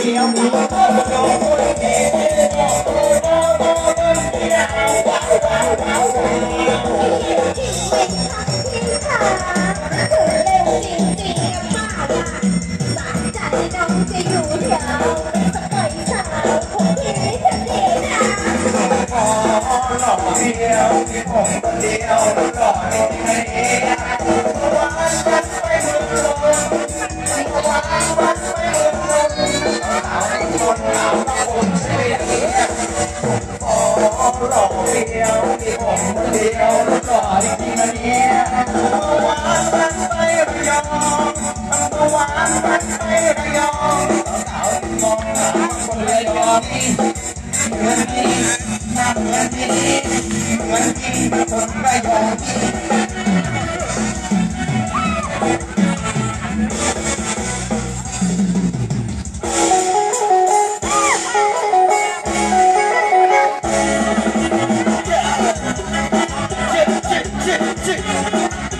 เชียวหล่อเดียวมีผมคนเดียวหล่อในที่นี้วั เดียวมีผมคนเดียวหล่อในที่นี้วันวันไประยองวันวันไประยองสาวๆมองหาคนระยองที่เหมือนนี่หน้าเหมือนที่นี่เหมือนจริงคนระยองนี่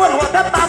namoro até